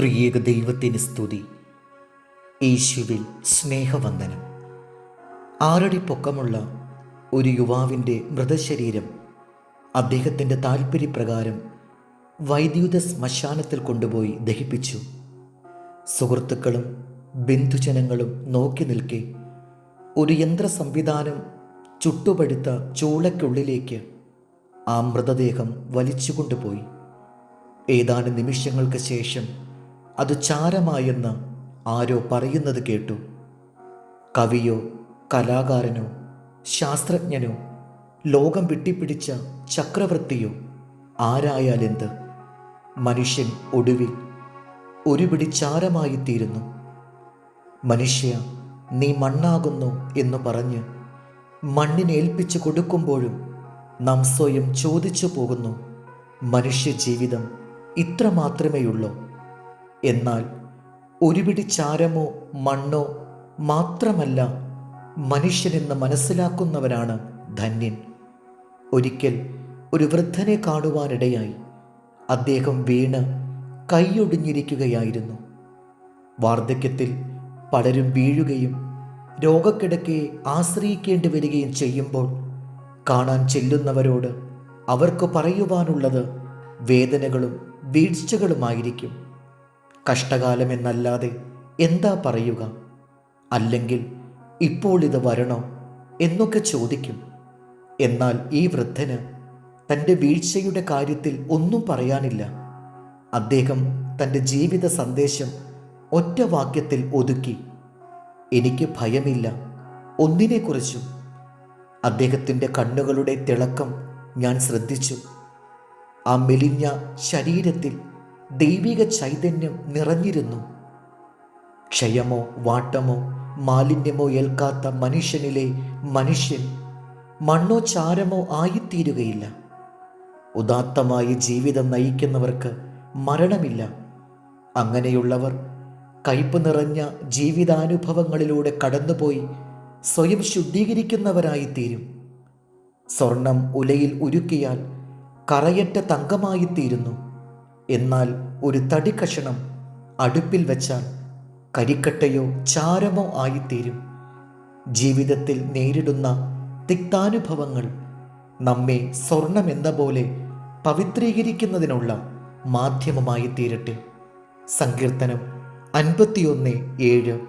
ത്രിയേക ദൈവത്തിന് സ്തുതി. യേശുവിൽ സ്നേഹവന്ദനം. ആറടി പൊക്കമുള്ള ഒരു യുവാവിന്റെ മൃതശരീരം അദ്ദേഹത്തിന്റെ താൽപ്പര്യപ്രകാരം വൈദ്യുത ശ്മശാനത്തിൽ കൊണ്ടുപോയി ദഹിപ്പിച്ചു. സുഹൃത്തുക്കളും ബന്ധുജനങ്ങളും നോക്കി നിൽക്കെ ഒരു യന്ത്ര സംവിധാനം ചുട്ടുപഴുത്ത ചൂളയ്ക്കുള്ളിലേക്ക് ആ മൃതദേഹം വലിച്ചുകൊണ്ടുപോയി. ഏതാനും നിമിഷങ്ങൾക്ക് ശേഷം അത് ചാരമായെന്ന് ആരോ പറയുന്നത് കേട്ടു. കവിയോ കലാകാരനോ ശാസ്ത്രജ്ഞനോ ലോകം വെട്ടിപ്പിടിച്ച ചക്രവർത്തിയോ ആരായാലെന്ത്? മനുഷ്യൻ ഒടുവിൽ ഒരു പിടി ചാരമായിത്തീരുന്നു. മനുഷ്യ നീ മണ്ണാകുന്നു എന്ന് പറഞ്ഞ് മണ്ണിനേൽപ്പിച്ചു കൊടുക്കുമ്പോഴും നാം സ്വയം ചോദിച്ചു പോകുന്നു മനുഷ്യ ജീവിതം ഇത്ര മാത്രമേയുള്ളൂ. എന്നാൽ ഒരുപിടി ചാരമോ മണ്ണോ മാത്രമല്ല മനുഷ്യനെന്ന് മനസ്സിലാക്കുന്നവരാണ് ധന്യൻ. ഒരിക്കൽ ഒരു വൃദ്ധനെ കാണുവാനിടയായി അദ്ദേഹം വീണ് കൈയൊടിഞ്ഞിരിക്കുകയായിരുന്നു. വാർദ്ധക്യത്തിൽ പലരും വീഴുകയും രോഗക്കിടക്കയെ ആശ്രയിക്കേണ്ടി വരികയും ചെയ്യുമ്പോൾ കാണാൻ ചെല്ലുന്നവരോട് അവർക്ക് പറയുവാനുള്ളത് വേദനകളും വീഴ്ചകളുമായിരിക്കും. കഷ്ടകാലമെന്നല്ലാതെ എന്താ പറയുക? അല്ലെങ്കിൽ ഇപ്പോൾ ഇത് വരണോ എന്നൊക്കെ ചോദിക്കും. എന്നാൽ ഈ വൃദ്ധന് തന്റെ വീഴ്ചയുടെ കാര്യത്തിൽ ഒന്നും പറയാനില്ല. അദ്ദേഹം തന്റെ ജീവിത സന്ദേശം ഒറ്റ വാക്യത്തിൽ ഒതുക്കി. എനിക്ക് ഭയമില്ല ഒന്നിനെക്കുറിച്ചും. അദ്ദേഹത്തിന്റെ കണ്ണുകളുടെ തിളക്കം ഞാൻ ശ്രദ്ധിച്ചു. ആ മെലിഞ്ഞ ശരീരത്തിൽ ദൈവിക ചൈതന്യം നിറഞ്ഞിരുന്നു. ക്ഷയമോ വാട്ടമോ മാലിന്യമോ ഏൽക്കാത്ത മനുഷ്യനിലെ മനുഷ്യൻ മണ്ണോ ചാരമോ ആയിത്തീരുകയില്ല. ഉദാത്തമായി ജീവിതം നയിക്കുന്നവർക്ക് മരണമില്ല. അങ്ങനെയുള്ളവർ കയ്പ് നിറഞ്ഞ ജീവിതാനുഭവങ്ങളിലൂടെ കടന്നുപോയി സ്വയം ശുദ്ധീകരിക്കുന്നവരായിത്തീരും. സ്വർണം ഉലയിൽ ഉരുക്കിയാൽ കറയറ്റ തങ്കമായിത്തീരുന്നു. എന്നാൽ ഒരു കഷണം അടുപ്പിൽ വെച്ചാൽ കരിക്കട്ടയോ ചാരമോ ആയിത്തീരും. ജീവിതത്തിൽ നേരിടുന്ന തിക്താനുഭവങ്ങൾ നമ്മെ സ്വർണമെന്ന പോലെ പവിത്രീകരിക്കുന്നതിനുള്ള മാധ്യമമായി തീരട്ടെ. സങ്കീർത്തനം അൻപത്തിയൊന്ന് ഏഴ്.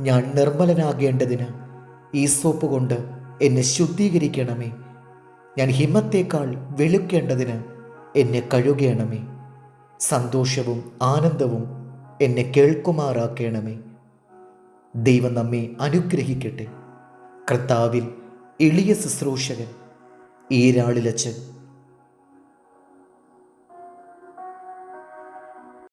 ഞാൻ നിർമ്മലനാകേണ്ടതിന് ഈ സോപ്പ് കൊണ്ട് എന്നെ ശുദ്ധീകരിക്കണമേ. ഞാൻ ഹിമത്തേക്കാൾ വെളുക്കേണ്ടതിന് എന്നെ കഴുകണമേ. സന്തോഷവും ആനന്ദവും എന്നെ കേൾക്കുമാറാക്കണമേ. ദൈവം നമ്മെ അനുഗ്രഹിക്കട്ടെ. കർത്താവിൽ എളിയ ശുശ്രൂഷകൻ ഈരാളിലച്ച്